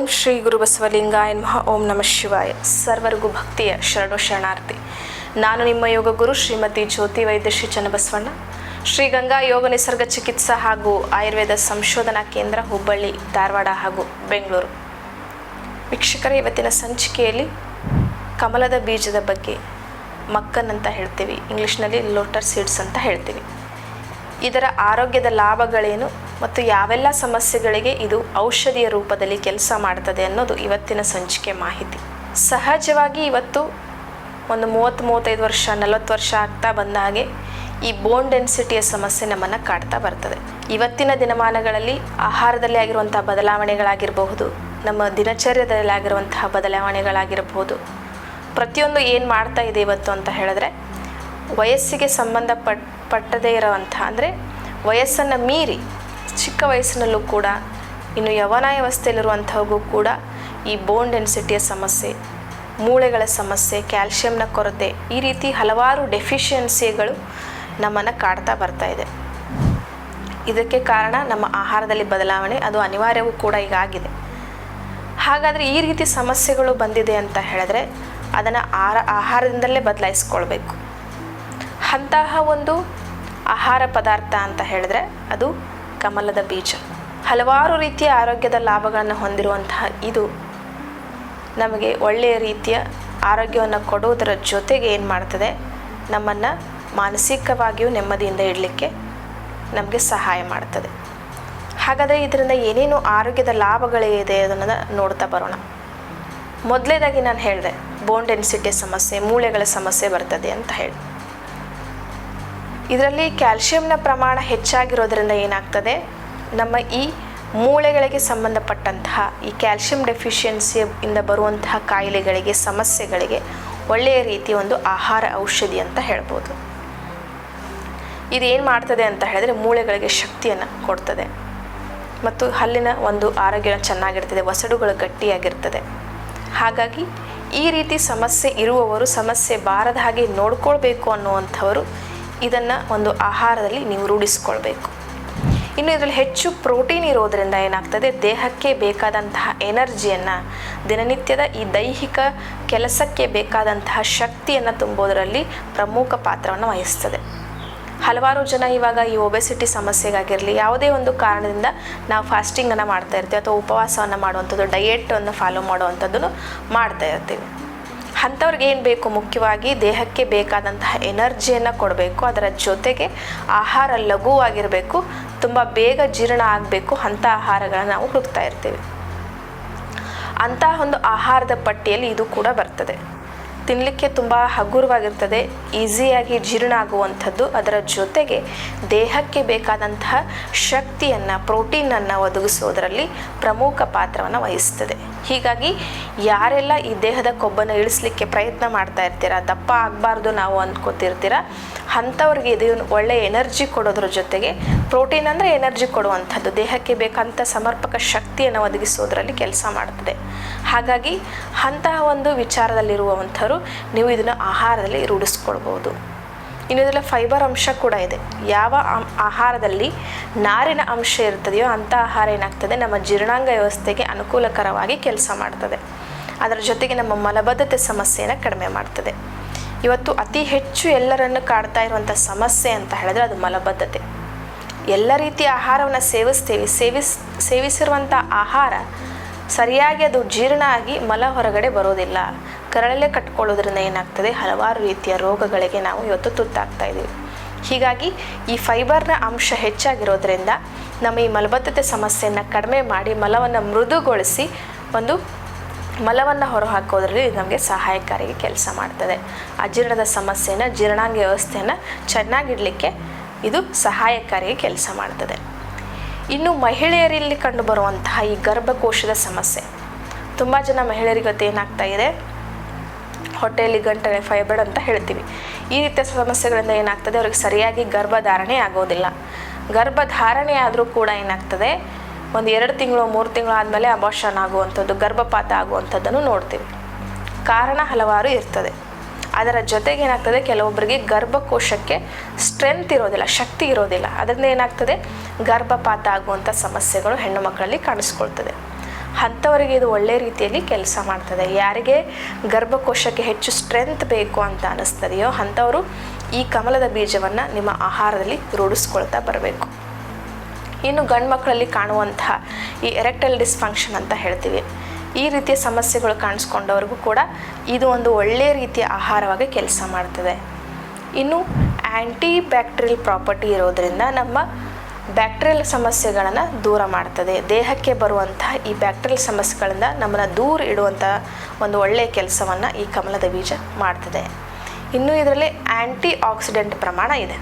ಓಂ ಶ್ರೀ ಗುರು ಬಸವಲಿಂಗಾಯ ನಮಃ. ಓಂ ನಮಃ ಶಿವಾಯ. ಸರ್ವರಿಗೂ ಭಕ್ತಿಯ ಶರಣು ಶರಣಾರ್ಥಿ. ನಾನು ನಿಮ್ಮ ಯೋಗ ಗುರು ಶ್ರೀಮತಿ ಜ್ಯೋತಿ ವೈದ್ಯ ಶ್ರೀ ಚನ್ನಬಸವಣ್ಣ. ಶ್ರೀ ಗಂಗಾ ಯೋಗ ನಿಸರ್ಗ ಚಿಕಿತ್ಸಾ ಹಾಗೂ ಆಯುರ್ವೇದ ಸಂಶೋಧನಾ ಕೇಂದ್ರ ಹುಬ್ಬಳ್ಳಿ, ಧಾರವಾಡ ಹಾಗೂ ಬೆಂಗಳೂರು. ವೀಕ್ಷಕರ, ಇವತ್ತಿನ ಸಂಚಿಕೆಯಲ್ಲಿ ಕಮಲದ ಬೀಜದ ಬಗ್ಗೆ ಮಕ್ಕನ್ ಅಂತ ಹೇಳ್ತೀವಿ. ಇಂಗ್ಲೀಷ್ನಲ್ಲಿ ಲೋಟರ್ ಸೀಡ್ಸ್ ಅಂತ ಹೇಳ್ತೀವಿ. ಇದರ ಆರೋಗ್ಯದ ಲಾಭಗಳೇನು? ಮತ್ತು ಯಾವೆಲ್ಲ ಸಮಸ್ಯೆಗಳಿಗೆ ಇದು ಔಷಧಿಯ ರೂಪದಲ್ಲಿ ಕೆಲಸ ಮಾಡ್ತದೆ ಅನ್ನೋದು ಇವತ್ತಿನ ಸಂಚಿಕೆ ಮಾಹಿತಿ. ಸಹಜವಾಗಿ ಇವತ್ತು ಒಂದು ಮೂವತ್ತು ಮೂವತ್ತೈದು ವರ್ಷ, ನಲವತ್ತು ವರ್ಷ ಆಗ್ತಾ ಬಂದ ಹಾಗೆ ಈ ಬೋನ್ ಡೆನ್ಸಿಟಿಯ ಸಮಸ್ಯೆ ನಮ್ಮನ್ನು ಕಾಡ್ತಾ ಬರ್ತದೆ. ಇವತ್ತಿನ ದಿನಮಾನಗಳಲ್ಲಿ ಆಹಾರದಲ್ಲಿ ಆಗಿರುವಂಥ ಬದಲಾವಣೆಗಳಾಗಿರಬಹುದು, ನಮ್ಮ ದಿನಚರ್ಯದಲ್ಲಿ ಆಗಿರುವಂತಹ ಬದಲಾವಣೆಗಳಾಗಿರಬಹುದು. ಪ್ರತಿಯೊಂದು ಏನು ಮಾಡ್ತಾ ಇದೆ ಇವತ್ತು ಅಂತ ಹೇಳಿದ್ರೆ, ವಯಸ್ಸಿಗೆ ಸಂಬಂಧಪಟ್ಟ ಪಟ್ಟದೇ ಇರೋವಂಥ ಅಂದರೆ ವಯಸ್ಸನ್ನು ಮೀರಿ ಚಿಕ್ಕ ವಯಸ್ಸಿನಲ್ಲೂ ಕೂಡ, ಇನ್ನು ಯವನಾಯವಸ್ಥೆಯಲ್ಲಿರುವಂಥವ್ರಿಗೂ ಕೂಡ ಈ ಬೋನ್ ಡೆನ್ಸಿಟಿಯ ಸಮಸ್ಯೆ, ಮೂಳೆಗಳ ಸಮಸ್ಯೆ ಕ್ಯಾಲ್ಶಿಯಂನ ಕೊರತೆ, ಈ ರೀತಿ ಹಲವಾರು ಡೆಫಿಷಿಯನ್ಸಿಗಳು ನಮ್ಮನ್ನು ಕಾಡ್ತಾ ಬರ್ತಾ ಇದೆ. ಇದಕ್ಕೆ ಕಾರಣ ನಮ್ಮ ಆಹಾರದಲ್ಲಿ ಬದಲಾವಣೆ, ಅದು ಅನಿವಾರ್ಯವೂ ಕೂಡ ಈಗ ಆಗಿದೆ. ಹಾಗಾದರೆ ಈ ರೀತಿ ಸಮಸ್ಯೆಗಳು ಬಂದಿದೆ ಅಂತ ಹೇಳಿದ್ರೆ ಅದನ್ನು ಆರ, ಆಹಾರದಿಂದಲೇ ಬದಲಾಯಿಸ್ಕೊಳ್ಬೇಕು. ಅಂತಹ ಒಂದು ಆಹಾರ ಪದಾರ್ಥ ಅಂತ ಹೇಳಿದ್ರೆ ಅದು ಕಮಲದ ಬೀಜ. ಹಲವಾರು ರೀತಿಯ ಆರೋಗ್ಯದ ಲಾಭಗಳನ್ನು ಹೊಂದಿರುವಂತಹ ಇದು ನಮಗೆ ಒಳ್ಳೆಯ ರೀತಿಯ ಆರೋಗ್ಯವನ್ನು ಕೊಡುವುದರ ಜೊತೆಗೆ ಏನು ಮಾಡ್ತದೆ? ನಮ್ಮನ್ನು ಮಾನಸಿಕವಾಗಿಯೂ ನೆಮ್ಮದಿಯಿಂದ ಇಡಲಿಕ್ಕೆ ನಮಗೆ ಸಹಾಯ ಮಾಡ್ತದೆ. ಹಾಗಾದರೆ ಇದರಿಂದ ಏನೇನು ಆರೋಗ್ಯದ ಲಾಭಗಳಿದೆ ಅದನ್ನು ನೋಡ್ತಾ ಬರೋಣ. ಮೊದಲೇದಾಗಿ ನಾನು ಹೇಳಿದೆ ಬೋನ್ ಡೆನ್ಸಿಟಿ ಸಮಸ್ಯೆ, ಮೂಳೆಗಳ ಸಮಸ್ಯೆ ಬರ್ತದೆ ಅಂತ ಹೇಳಿ. ಇದರಲ್ಲಿ ಕ್ಯಾಲ್ಶಿಯಂನ ಪ್ರಮಾಣ ಹೆಚ್ಚಾಗಿರೋದ್ರಿಂದ ಏನಾಗ್ತದೆ? ನಮ್ಮ ಈ ಮೂಳೆಗಳಿಗೆ ಸಂಬಂಧಪಟ್ಟಂತಹ ಈ ಕ್ಯಾಲ್ಶಿಯಂ ಡೆಫಿಷಿಯನ್ಸಿಯಿಂದ ಬರುವಂತಹ ಕಾಯಿಲೆಗಳಿಗೆ, ಸಮಸ್ಯೆಗಳಿಗೆ ಒಳ್ಳೆಯ ರೀತಿಯ ಒಂದು ಆಹಾರ ಔಷಧಿ ಅಂತ ಹೇಳ್ಬೋದು. ಇದು ಏನು ಮಾಡ್ತದೆ ಅಂತ ಹೇಳಿದ್ರೆ ಮೂಳೆಗಳಿಗೆ ಶಕ್ತಿಯನ್ನು ಕೊಡ್ತದೆ. ಮತ್ತು ಹಲ್ಲಿನ ಒಂದು ಆರೋಗ್ಯ ಚೆನ್ನಾಗಿರ್ತದೆ ವಸಡುಗಳು ಗಟ್ಟಿಯಾಗಿರ್ತದೆ. ಹಾಗಾಗಿ ಈ ರೀತಿ ಸಮಸ್ಯೆ ಇರುವವರು, ಸಮಸ್ಯೆ ಬಾರದ ಹಾಗೆ ನೋಡ್ಕೊಳ್ಬೇಕು ಅನ್ನುವಂಥವರು ಇದನ್ನು ಒಂದು ಆಹಾರದಲ್ಲಿ ನೀವು ರೂಢಿಸ್ಕೊಳ್ಬೇಕು. ಇನ್ನು ಇದರಲ್ಲಿ ಹೆಚ್ಚು ಪ್ರೋಟೀನ್ ಇರೋದರಿಂದ ಏನಾಗ್ತದೆ, ದೇಹಕ್ಕೆ ಬೇಕಾದಂತಹ ಎನರ್ಜಿಯನ್ನು, ದಿನನಿತ್ಯದ ಈ ದೈಹಿಕ ಕೆಲಸಕ್ಕೆ ಬೇಕಾದಂತಹ ಶಕ್ತಿಯನ್ನು ತುಂಬೋದರಲ್ಲಿ ಪ್ರಮುಖ ಪಾತ್ರವನ್ನು ವಹಿಸ್ತದೆ. ಹಲವಾರು ಜನ ಇವಾಗ ಈ ಒಬೆಸಿಟಿ ಸಮಸ್ಯೆಗಾಗಿರಲಿ, ಯಾವುದೇ ಒಂದು ಕಾರಣದಿಂದ ನಾವು ಫಾಸ್ಟಿಂಗನ್ನು ಮಾಡ್ತಾ ಇರ್ತೀವಿ ಅಥವಾ ಉಪವಾಸವನ್ನು ಮಾಡುವಂಥದ್ದು ಡಯೆಟನ್ನು ಫಾಲೋ ಮಾಡುವಂಥದ್ದನ್ನು ಮಾಡ್ತಾ ಇರ್ತೀವಿ. ಅಂಥವ್ರಿಗೆ ಏನು ಬೇಕು? ಮುಖ್ಯವಾಗಿ ದೇಹಕ್ಕೆ ಬೇಕಾದಂತಹ ಎನರ್ಜಿಯನ್ನು ಕೊಡಬೇಕು. ಅದರ ಜೊತೆಗೆ ಆಹಾರ ಲಘುವಾಗಿರಬೇಕು. ತುಂಬ ಬೇಗ ಜೀರ್ಣ ಆಗಬೇಕು. ಅಂಥ ಆಹಾರಗಳನ್ನು ನಾವು ಹುಡುಕ್ತಾ ಇರ್ತೀವಿ. ಅಂತಹ ಒಂದು ಆಹಾರದ ಪಟ್ಟಿಯಲ್ಲಿ ಇದು ಕೂಡ ಬರ್ತದೆ. ತಿನ್ನಲಿಕ್ಕೆ ತುಂಬ ಹಗುರವಾಗಿರ್ತದೆ. ಈಸಿಯಾಗಿ ಜೀರ್ಣ ಆಗುವಂಥದ್ದು. ಅದರ ಜೊತೆಗೆ ದೇಹಕ್ಕೆ ಬೇಕಾದಂತಹ ಶಕ್ತಿಯನ್ನು, ಪ್ರೋಟೀನನ್ನು ಒದಗಿಸೋದರಲ್ಲಿ ಪ್ರಮುಖ ಪಾತ್ರವನ್ನು ವಹಿಸ್ತದೆ. ಹೀಗಾಗಿ ಯಾರೆಲ್ಲ ಈ ದೇಹದ ಕೊಬ್ಬನ್ನು ಇಳಿಸ್ಲಿಕ್ಕೆ ಪ್ರಯತ್ನ ಮಾಡ್ತಾ ಇರ್ತೀರ, ದಪ್ಪ ಆಗಬಾರ್ದು ನಾವು ಅಂದ್ಕೋತಿರ್ತೀರ ಅಂಥವ್ರಿಗೆ ಇದು ಒಳ್ಳೆ ಎನರ್ಜಿ ಕೊಡೋದ್ರ ಜೊತೆಗೆ ಪ್ರೋಟೀನ್ ಅಂದರೆ ಎನರ್ಜಿ ಕೊಡುವಂಥದ್ದು. ದೇಹಕ್ಕೆ ಬೇಕಂತ ಸಮರ್ಪಕ ಶಕ್ತಿಯನ್ನು ಒದಗಿಸೋದ್ರಲ್ಲಿ ಕೆಲಸ ಮಾಡ್ತದೆ. ಹಾಗಾಗಿ ಅಂತಹ ಒಂದು ವಿಚಾರದಲ್ಲಿರುವಂಥವ್ರು ನೀವು ಇದನ್ನು ಆಹಾರದಲ್ಲಿ ರೂಢಿಸ್ಕೊಳ್ಬೋದು. ಇನ್ನು ಇದರಲ್ಲಿ ಫೈಬರ್ ಅಂಶ ಕೂಡ ಇದೆ. ಯಾವ ಆಹಾರದಲ್ಲಿ ನಾರಿನ ಅಂಶ ಇರ್ತದೆಯೋ ಅಂಥ ಆಹಾರ ಏನಾಗ್ತದೆ? ನಮ್ಮ ಜೀರ್ಣಾಂಗ ವ್ಯವಸ್ಥೆಗೆ ಅನುಕೂಲಕರವಾಗಿ ಕೆಲಸ ಮಾಡ್ತದೆ. ಅದರ ಜೊತೆಗೆ ನಮ್ಮ ಮಲಬದ್ಧತೆ ಸಮಸ್ಯೆಯನ್ನು ಕಡಿಮೆ ಮಾಡ್ತದೆ. ಇವತ್ತು ಅತಿ ಹೆಚ್ಚು ಎಲ್ಲರನ್ನು ಕಾಡ್ತಾ ಇರುವಂಥ ಸಮಸ್ಯೆ ಅಂತ ಹೇಳಿದ್ರೆ ಅದು ಮಲಬದ್ಧತೆ. ಎಲ್ಲ ರೀತಿಯ ಆಹಾರವನ್ನು ಸೇವಿಸ್ತೀವಿ. ಸೇವಿಸ್, ಸೇವಿಸಿರುವಂಥ ಆಹಾರ ಸರಿಯಾಗಿ ಅದು ಜೀರ್ಣ ಆಗಿ ಮಲ ಹೊರಗಡೆ ಬರೋದಿಲ್ಲ. ಕರಳಲ್ಲೇ ಕಟ್ಕೊಳ್ಳೋದ್ರಿಂದ ಏನಾಗ್ತದೆ? ಹಲವಾರು ರೀತಿಯ ರೋಗಗಳಿಗೆ ನಾವು ಇವತ್ತು ತುತ್ತಾಗ್ತಾ ಇದ್ದೀವಿ. ಹೀಗಾಗಿ ಈ ಫೈಬರ್ನ ಅಂಶ ಹೆಚ್ಚಾಗಿರೋದ್ರಿಂದ ನಮ್ಮ ಈ ಮಲಬದ್ಧತೆ ಸಮಸ್ಯೆಯನ್ನು ಕಡಿಮೆ ಮಾಡಿ ಮಲವನ್ನು ಮೃದುಗೊಳಿಸಿ ಒಂದು ಮಲವನ್ನು ಹೊರಹಾಕೋದ್ರಲ್ಲಿ ನಮಗೆ ಸಹಾಯಕಾರಿಗೆ ಕೆಲಸ ಮಾಡ್ತದೆ. ಅಜೀರ್ಣದ ಸಮಸ್ಯೆನ ಜೀರ್ಣಾಂಗ ವ್ಯವಸ್ಥೆಯನ್ನು ಚೆನ್ನಾಗಿಡಲಿಕ್ಕೆ ಇದು ಸಹಾಯಕಾರಿಗೆ ಕೆಲಸ ಮಾಡ್ತದೆ. ಇನ್ನು ಮಹಿಳೆಯರಲ್ಲಿ ಕಂಡುಬರುವಂತಹ ಈ ಗರ್ಭಕೋಶದ ಸಮಸ್ಯೆ. ತುಂಬ ಜನ ಮಹಿಳೆಯರಿಗೆ ಏನಾಗ್ತಾ ಇದೆ? ಹೊಟ್ಟೆಯಲ್ಲಿ ಗಂಟಲೆ ಫೈಬರ್ಡ್ ಅಂತ ಹೇಳ್ತೀವಿ. ಈ ರೀತಿಯ ಸಮಸ್ಯೆಗಳಿಂದ ಏನಾಗ್ತದೆ? ಅವ್ರಿಗೆ ಸರಿಯಾಗಿ ಗರ್ಭಧಾರಣೆ ಆಗೋದಿಲ್ಲ. ಗರ್ಭಧಾರಣೆ ಆದರೂ ಕೂಡ ಏನಾಗ್ತದೆ? ಒಂದು ಎರಡು ತಿಂಗಳು, ಮೂರು ತಿಂಗಳು ಆದಮೇಲೆ ಅಬಾಷನ್ ಆಗುವಂಥದ್ದು, ಗರ್ಭಪಾತ ಆಗುವಂಥದ್ದನ್ನು ನೋಡ್ತೀವಿ. ಕಾರಣ ಹಲವಾರು ಇರ್ತದೆ. ಅದರ ಜೊತೆಗೆ ಏನಾಗ್ತದೆ? ಕೆಲವೊಬ್ಬರಿಗೆ ಗರ್ಭಕೋಶಕ್ಕೆ ಸ್ಟ್ರೆಂತ್ ಇರೋದಿಲ್ಲ, ಶಕ್ತಿ ಇರೋದಿಲ್ಲ. ಅದರಿಂದ ಏನಾಗ್ತದೆ? ಗರ್ಭಪಾತ ಆಗುವಂಥ ಸಮಸ್ಯೆಗಳು ಹೆಣ್ಣು ಮಕ್ಕಳಲ್ಲಿ ಕಾಣಿಸ್ಕೊಳ್ತದೆ. ಅಂಥವರಿಗೆ ಇದು ಒಳ್ಳೆ ರೀತಿಯಲ್ಲಿ ಕೆಲಸ ಮಾಡ್ತದೆ. ಯಾರಿಗೆ ಗರ್ಭಕೋಶಕ್ಕೆ ಹೆಚ್ಚು ಸ್ಟ್ರೆಂತ್ ಬೇಕು ಅಂತ ಅನ್ನಿಸ್ತದೆಯೋ ಅಂಥವರು ಈ ಕಮಲದ ಬೀಜವನ್ನು ನಿಮ್ಮ ಆಹಾರದಲ್ಲಿ ರೂಢಿಸ್ಕೊಳ್ತಾ ಬರಬೇಕು. ಇನ್ನು ಗಂಡು ಮಕ್ಕಳಲ್ಲಿ ಕಾಣುವಂತಹ ಈ ಎರೆಕ್ಟಲ್ ಡಿಸ್ಫಂಕ್ಷನ್ ಅಂತ ಹೇಳ್ತೀವಿ. ಈ ರೀತಿಯ ಸಮಸ್ಯೆಗಳು ಕಾಣಿಸ್ಕೊಂಡವ್ರಿಗೂ ಕೂಡ ಇದು ಒಂದು ಒಳ್ಳೆಯ ರೀತಿಯ ಆಹಾರವಾಗಿ ಕೆಲಸ ಮಾಡ್ತದೆ. ಇನ್ನು ಆ್ಯಂಟಿ ಬ್ಯಾಕ್ಟೀರಿಯಲ್ ಪ್ರಾಪರ್ಟಿ ಇರೋದರಿಂದ ನಮ್ಮ ಬ್ಯಾಕ್ಟೀರಿಯಲ್ ಸಮಸ್ಯೆಗಳನ್ನು ದೂರ ಮಾಡ್ತದೆ. ದೇಹಕ್ಕೆ ಬರುವಂತಹ ಈ ಬ್ಯಾಕ್ಟೀರಿಯಲ್ ಸಮಸ್ಯೆಗಳಿಂದ ನಮ್ಮನ್ನು ದೂರ ಇಡುವಂಥ ಒಂದು ಒಳ್ಳೆಯ ಕೆಲಸವನ್ನು ಈ ಕಮಲದ ಬೀಜ ಮಾಡ್ತದೆ. ಇನ್ನು ಇದರಲ್ಲಿ ಆ್ಯಂಟಿ ಆಕ್ಸಿಡೆಂಟ್ ಪ್ರಮಾಣ ಇದೆ.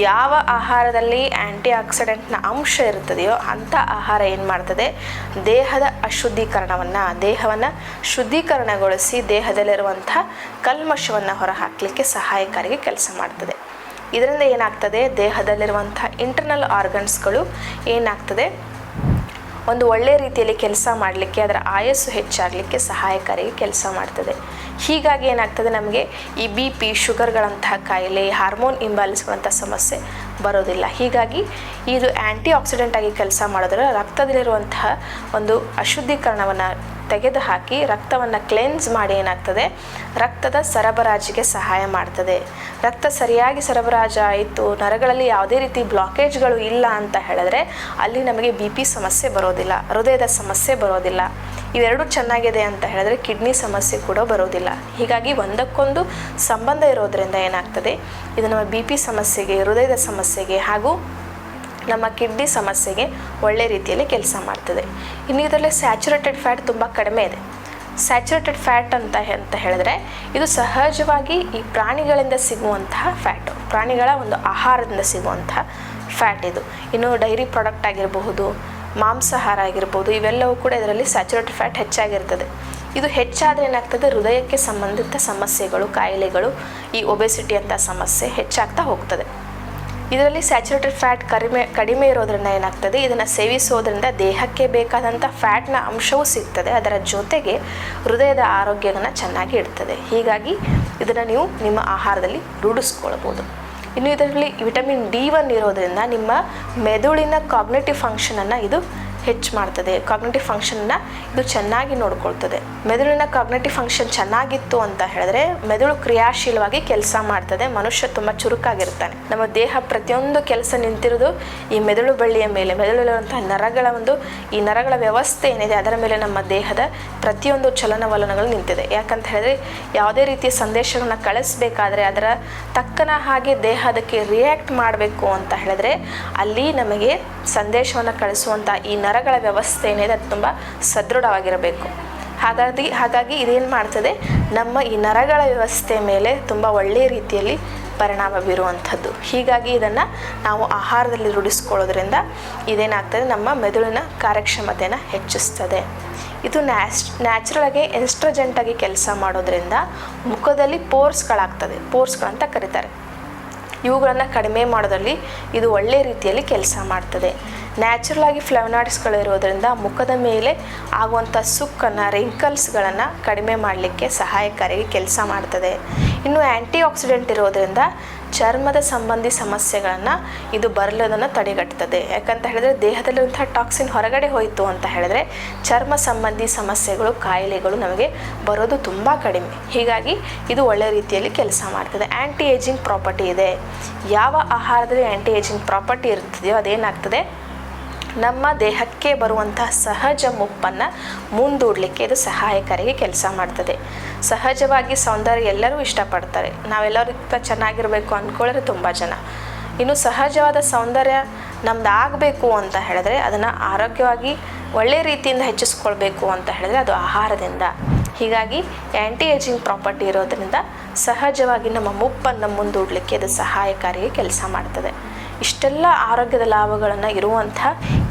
ಯಾವ ಆಹಾರದಲ್ಲಿ ಆ್ಯಂಟಿ ಆಕ್ಸಿಡೆಂಟ್ನ ಅಂಶ ಇರ್ತದೆಯೋ ಅಂಥ ಆಹಾರ ಏನು ಮಾಡ್ತದೆ? ದೇಹದ ಅಶುದ್ಧೀಕರಣವನ್ನು, ದೇಹವನ್ನು ಶುದ್ಧೀಕರಣಗೊಳಿಸಿ ದೇಹದಲ್ಲಿರುವಂಥ ಕಲ್ಮಶವನ್ನು ಹೊರಹಾಕಲಿಕ್ಕೆ ಸಹಾಯಕಾರಿಗೆ ಕೆಲಸ ಮಾಡ್ತದೆ. ಇದರಿಂದ ಏನಾಗ್ತದೆ? ದೇಹದಲ್ಲಿರುವಂಥ ಇಂಟರ್ನಲ್ ಆರ್ಗನ್ಸ್ಗಳು ಏನಾಗ್ತದೆ? ಒಂದು ಒಳ್ಳೆಯ ರೀತಿಯಲ್ಲಿ ಕೆಲಸ ಮಾಡಲಿಕ್ಕೆ, ಅದರ ಆಯಸ್ಸು ಹೆಚ್ಚಾಗಲಿಕ್ಕೆ ಸಹಾಯಕಾರಿ ಕೆಲಸ ಮಾಡ್ತದೆ. ಹೀಗಾಗಿ ಏನಾಗ್ತದೆ ನಮಗೆ? ಈ ಬಿ ಪಿ ಶುಗರ್ಗಳಂತಹ ಕಾಯಿಲೆ ಹಾರ್ಮೋನ್ ಇಂಬ್ಯಾಲೆನ್ಸ್ಗಳಂಥ ಸಮಸ್ಯೆ ಬರೋದಿಲ್ಲ. ಹೀಗಾಗಿ ಇದು ಆ್ಯಂಟಿ ಆಕ್ಸಿಡೆಂಟ್ ಆಗಿ ಕೆಲಸ ಮಾಡಿದ್ರೆ ರಕ್ತದಲ್ಲಿರುವಂತಹ ಒಂದು ಅಶುದ್ಧೀಕರಣವನ್ನು ತೆಗೆದುಹಾಕಿ ರಕ್ತವನ್ನು ಕ್ಲೆನ್ಸ್ ಮಾಡಿ ಏನಾಗ್ತದೆ? ರಕ್ತದ ಸರಬರಾಜಿಗೆ ಸಹಾಯ ಮಾಡ್ತದೆ. ರಕ್ತ ಸರಿಯಾಗಿ ಸರಬರಾಜು ಆಯಿತು, ನರಗಳಲ್ಲಿ ಯಾವುದೇ ರೀತಿ ಬ್ಲಾಕೇಜ್ಗಳು ಇಲ್ಲ ಅಂತ ಹೇಳಿದ್ರೆ ಅಲ್ಲಿ ನಮಗೆ ಬಿ ಪಿ ಸಮಸ್ಯೆ ಬರೋದಿಲ್ಲ, ಹೃದಯದ ಸಮಸ್ಯೆ ಬರೋದಿಲ್ಲ. ಇವೆರಡು ಚೆನ್ನಾಗಿದೆ ಅಂತ ಹೇಳಿದ್ರೆ ಕಿಡ್ನಿ ಸಮಸ್ಯೆ ಕೂಡ ಬರೋದಿಲ್ಲ. ಹೀಗಾಗಿ ಒಂದಕ್ಕೊಂದು ಸಂಬಂಧ ಇರೋದರಿಂದ ಏನಾಗ್ತದೆ? ಇದು ನಮ್ಮ ಬಿ ಪಿ ಸಮಸ್ಯೆಗೆ, ಹೃದಯದ ಸಮಸ್ಯೆಗೆ ಹಾಗೂ ನಮ್ಮ ಕಿಡ್ನಿ ಸಮಸ್ಯೆಗೆ ಒಳ್ಳೆ ರೀತಿಯಲ್ಲಿ ಕೆಲಸ ಮಾಡ್ತದೆ. ಇನ್ನು ಇದರಲ್ಲಿ ಸ್ಯಾಚುರೇಟೆಡ್ ಫ್ಯಾಟ್ ತುಂಬ ಕಡಿಮೆ ಇದೆ. ಸ್ಯಾಚುರೇಟೆಡ್ ಫ್ಯಾಟ್ ಅಂತ ಅಂತ ಹೇಳಿದ್ರೆ ಇದು ಸಹಜವಾಗಿ ಈ ಪ್ರಾಣಿಗಳಿಂದ ಸಿಗುವಂತಹ ಫ್ಯಾಟು ಪ್ರಾಣಿಗಳ ಒಂದು ಆಹಾರದಿಂದ ಸಿಗುವಂತಹ ಫ್ಯಾಟ್ ಇದು. ಇನ್ನು ಡೈರಿ ಪ್ರಾಡಕ್ಟ್ ಆಗಿರಬಹುದು, ಮಾಂಸಾಹಾರ ಆಗಿರ್ಬೋದು ಇವೆಲ್ಲವೂ ಕೂಡ ಇದರಲ್ಲಿ ಸ್ಯಾಚುರೇಟೆಡ್ ಫ್ಯಾಟ್ ಹೆಚ್ಚಾಗಿರ್ತದೆ. ಇದು ಹೆಚ್ಚಾದರೆ ಏನಾಗ್ತದೆ? ಹೃದಯಕ್ಕೆ ಸಂಬಂಧಿತ ಸಮಸ್ಯೆಗಳು, ಕಾಯಿಲೆಗಳು, ಈ ಒಬೆಸಿಟಿ ಅಂತ ಸಮಸ್ಯೆ ಹೆಚ್ಚಾಗ್ತಾ ಹೋಗ್ತದೆ. ಇದರಲ್ಲಿ ಸ್ಯಾಚುರೇಟೆಡ್ ಫ್ಯಾಟ್ ಕಡಿಮೆ ಕಡಿಮೆ ಇರೋದ್ರಿಂದ ಏನಾಗ್ತದೆ? ಇದನ್ನು ಸೇವಿಸೋದ್ರಿಂದ ದೇಹಕ್ಕೆ ಬೇಕಾದಂಥ ಫ್ಯಾಟ್ನ ಅಂಶವೂ ಸಿಗ್ತದೆ. ಅದರ ಜೊತೆಗೆ ಹೃದಯದ ಆರೋಗ್ಯವನ್ನು ಚೆನ್ನಾಗಿ ಇಡ್ತದೆ. ಹೀಗಾಗಿ ಇದನ್ನು ನೀವು ನಿಮ್ಮ ಆಹಾರದಲ್ಲಿ ರೂಢಿಸ್ಕೊಳ್ಬೋದು. ಇನ್ನು ಇದರಲ್ಲಿ ವಿಟಮಿನ್ ಡಿ ಒನ್ ಇರೋದ್ರಿಂದ ನಿಮ್ಮ ಮೆದುಳಿನ ಕಾಗ್ನೇಟಿವ್ ಫಂಕ್ಷನನ್ನು ಇದು ಹೆಚ್ಚು ಮಾಡ್ತದೆ. ಕಾಗ್ನೆಟಿವ್ ಫಂಕ್ಷನ್ನ ಇದು ಚೆನ್ನಾಗಿ ನೋಡ್ಕೊಳ್ತದೆ. ಮೆದುಳಿನ ಕಾಗ್ನೆಟಿವ್ ಫಂಕ್ಷನ್ ಚೆನ್ನಾಗಿತ್ತು ಅಂತ ಹೇಳಿದ್ರೆ ಮೆದುಳು ಕ್ರಿಯಾಶೀಲವಾಗಿ ಕೆಲಸ ಮಾಡ್ತದೆ. ಮನುಷ್ಯ ತುಂಬ ಚುರುಕಾಗಿರ್ತಾನೆ. ನಮ್ಮ ದೇಹ ಪ್ರತಿಯೊಂದು ಕೆಲಸ ನಿಂತಿರೋದು ಈ ಮೆದುಳು ಬಳ್ಳಿಯ ಮೇಲೆ. ಮೆದುಳಿರುವಂತಹ ನರಗಳ ಒಂದು ಈ ನರಗಳ ವ್ಯವಸ್ಥೆ ಏನಿದೆ ಅದರ ಮೇಲೆ ನಮ್ಮ ದೇಹದ ಪ್ರತಿಯೊಂದು ಚಲನವಲನಗಳು ನಿಂತಿದೆ. ಯಾಕಂತ ಹೇಳಿದ್ರೆ ಯಾವುದೇ ರೀತಿಯ ಸಂದೇಶಗಳನ್ನ ಕಳಿಸ್ಬೇಕಾದ್ರೆ ಅದರ ತಕ್ಕನ ಹಾಗೆ ದೇಹ ಅದಕ್ಕೆ ರಿಯಾಕ್ಟ್ ಮಾಡಬೇಕು ಅಂತ ಹೇಳಿದ್ರೆ ಅಲ್ಲಿ ನಮಗೆ ಸಂದೇಶವನ್ನು ಕಳಿಸುವಂಥ ಈ ನರಗಳ ವ್ಯವಸ್ಥೆ ಏನಿದೆ, ಅದು ತುಂಬ ಸದೃಢವಾಗಿರಬೇಕು. ಹಾಗಾಗಿ ಹಾಗಾಗಿ ಇದೇನು ಮಾಡ್ತದೆ, ನಮ್ಮ ಈ ನರಗಳ ವ್ಯವಸ್ಥೆ ಮೇಲೆ ತುಂಬ ಒಳ್ಳೆಯ ರೀತಿಯಲ್ಲಿ ಪರಿಣಾಮ ಬೀರುವಂಥದ್ದು. ಹೀಗಾಗಿ ಇದನ್ನು ನಾವು ಆಹಾರದಲ್ಲಿ ರೂಢಿಸ್ಕೊಳ್ಳೋದ್ರಿಂದ ಇದೇನಾಗ್ತದೆ, ನಮ್ಮ ಮೆದುಳಿನ ಕಾರ್ಯಕ್ಷಮತೆಯನ್ನು ಹೆಚ್ಚಿಸ್ತದೆ. ಇದು ನ್ಯಾಸ್ ನ್ಯಾಚುರಲಾಗಿ ಎನ್ಸ್ಟ್ರಜೆಂಟಾಗಿ ಕೆಲಸ ಮಾಡೋದ್ರಿಂದ ಮುಖದಲ್ಲಿ ಪೋರ್ಸ್ಗಳಾಗ್ತದೆ, ಪೋರ್ಸ್ಗಳಂತ ಕರೀತಾರೆ. ಇವುಗಳನ್ನು ಕಡಿಮೆ ಮಾಡೋದರಲ್ಲಿ ಇದು ಒಳ್ಳೆಯ ರೀತಿಯಲ್ಲಿ ಕೆಲಸ ಮಾಡ್ತದೆ. ನ್ಯಾಚುರಲ್ ಆಗಿ ಫ್ಲೆವನಾಯ್ಡ್ಸ್ಗಳಿರೋದ್ರಿಂದ ಮುಖದ ಮೇಲೆ ಆಗುವಂಥ ಸುಕ್ಕನ್ನು ರಿಂಕಲ್ಸ್ಗಳನ್ನು ಕಡಿಮೆ ಮಾಡಲಿಕ್ಕೆ ಸಹಾಯಕಾರಿ ಕೆಲಸ ಮಾಡ್ತದೆ. ಇನ್ನು ಆ್ಯಂಟಿ ಆಕ್ಸಿಡೆಂಟ್ ಇರೋದ್ರಿಂದ ಚರ್ಮದ ಸಂಬಂಧಿ ಸಮಸ್ಯೆಗಳನ್ನು ಇದು ಬರಲೋದನ್ನು ತಡೆಗಟ್ಟುತ್ತದೆ ಯಾಕಂತ ಹೇಳಿದ್ರೆ ದೇಹದಲ್ಲಿರುವಂಥ ಟಾಕ್ಸಿನ್ ಹೊರಗಡೆ ಹೋಯಿತು ಅಂತ ಹೇಳಿದ್ರೆ ಚರ್ಮ ಸಂಬಂಧಿ ಸಮಸ್ಯೆಗಳು, ಕಾಯಿಲೆಗಳು ನಮಗೆ ಬರೋದು ತುಂಬ ಕಡಿಮೆ. ಹೀಗಾಗಿ ಇದು ಒಳ್ಳೆ ರೀತಿಯಲ್ಲಿ ಕೆಲಸ ಮಾಡ್ತದೆ. ಆ್ಯಂಟಿ ಏಜಿಂಗ್ ಪ್ರಾಪರ್ಟಿ ಇದೆ. ಯಾವ ಆಹಾರದಲ್ಲಿ ಆ್ಯಂಟಿ ಏಜಿಂಗ್ ಪ್ರಾಪರ್ಟಿ ಇರ್ತದೆಯೋ ಅದೇನಾಗ್ತದೆ? ನಮ್ಮ ದೇಹಕ್ಕೆ ಬರುವಂತಹ ಸಹಜ ಮುಪ್ಪನ್ನು ಮುಂದೂಡಲಿಕ್ಕೆ ಇದು ಸಹಾಯಕಾರಿಗೆ ಕೆಲಸ ಮಾಡ್ತದೆ. ಸಹಜವಾಗಿ ಸೌಂದರ್ಯ ಎಲ್ಲರೂ ಇಷ್ಟಪಡ್ತಾರೆ. ನಾವೆಲ್ಲರಿಗಿಂತ ಚೆನ್ನಾಗಿರಬೇಕು ಅಂದ್ಕೊಳ್ಳೋರು ತುಂಬ ಜನ. ಇನ್ನು ಸಹಜವಾದ ಸೌಂದರ್ಯ ನಮ್ದು ಆಗಬೇಕು ಅಂತ ಹೇಳಿದ್ರೆ ಅದನ್ನು ಆರೋಗ್ಯವಾಗಿ ಒಳ್ಳೆಯ ರೀತಿಯಿಂದ ಹೆಚ್ಚಿಸ್ಕೊಳ್ಬೇಕು ಅಂತ ಹೇಳಿದ್ರೆ ಅದು ಆಹಾರದಿಂದ. ಹೀಗಾಗಿ ಆ್ಯಂಟಿ ಏಜಿಂಗ್ ಪ್ರಾಪರ್ಟಿ ಇರೋದರಿಂದ ಸಹಜವಾಗಿ ನಮ್ಮ ಮುಪ್ಪನ್ನು ಮುಂದೂಡಲಿಕ್ಕೆ ಅದು ಸಹಾಯಕಾರಿಗೆ ಕೆಲಸ ಮಾಡ್ತದೆ. ಇಷ್ಟೆಲ್ಲ ಆರೋಗ್ಯದ ಲಾಭಗಳನ್ನು ಇರುವಂಥ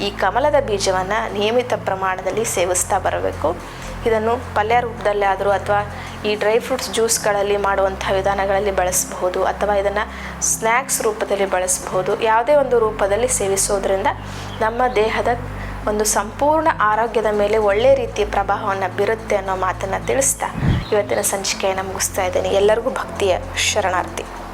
ಈ ಕಮಲದ ಬೀಜವನ್ನು ನಿಯಮಿತ ಪ್ರಮಾಣದಲ್ಲಿ ಸೇವಿಸ್ತಾ ಬರಬೇಕು. ಇದನ್ನು ಪಲ್ಯ ರೂಪದಲ್ಲಿ ಆದರೂ ಅಥವಾ ಈ ಡ್ರೈ ಫ್ರೂಟ್ಸ್ ಜ್ಯೂಸ್ಗಳಲ್ಲಿ ಮಾಡುವಂಥ ವಿಧಾನಗಳಲ್ಲಿ ಬಳಸಬಹುದು ಅಥವಾ ಇದನ್ನು ಸ್ನ್ಯಾಕ್ಸ್ ರೂಪದಲ್ಲಿ ಬಳಸಬಹುದು. ಯಾವುದೇ ಒಂದು ರೂಪದಲ್ಲಿ ಸೇವಿಸೋದ್ರಿಂದ ನಮ್ಮ ದೇಹದ ಒಂದು ಸಂಪೂರ್ಣ ಆರೋಗ್ಯದ ಮೇಲೆ ಒಳ್ಳೆಯ ರೀತಿಯ ಪ್ರಭಾವವನ್ನು ಬೀರುತ್ತೆ ಅನ್ನೋ ಮಾತನ್ನು ತಿಳಿಸ್ತಾ ಇವತ್ತಿನ ಸಂಚಿಕೆಯನ್ನು ಮುಗಿಸ್ತಾ ಇದ್ದೇನೆ. ಎಲ್ಲರಿಗೂ ಭಕ್ತಿಯ ಶರಣಾರ್ಥಿ.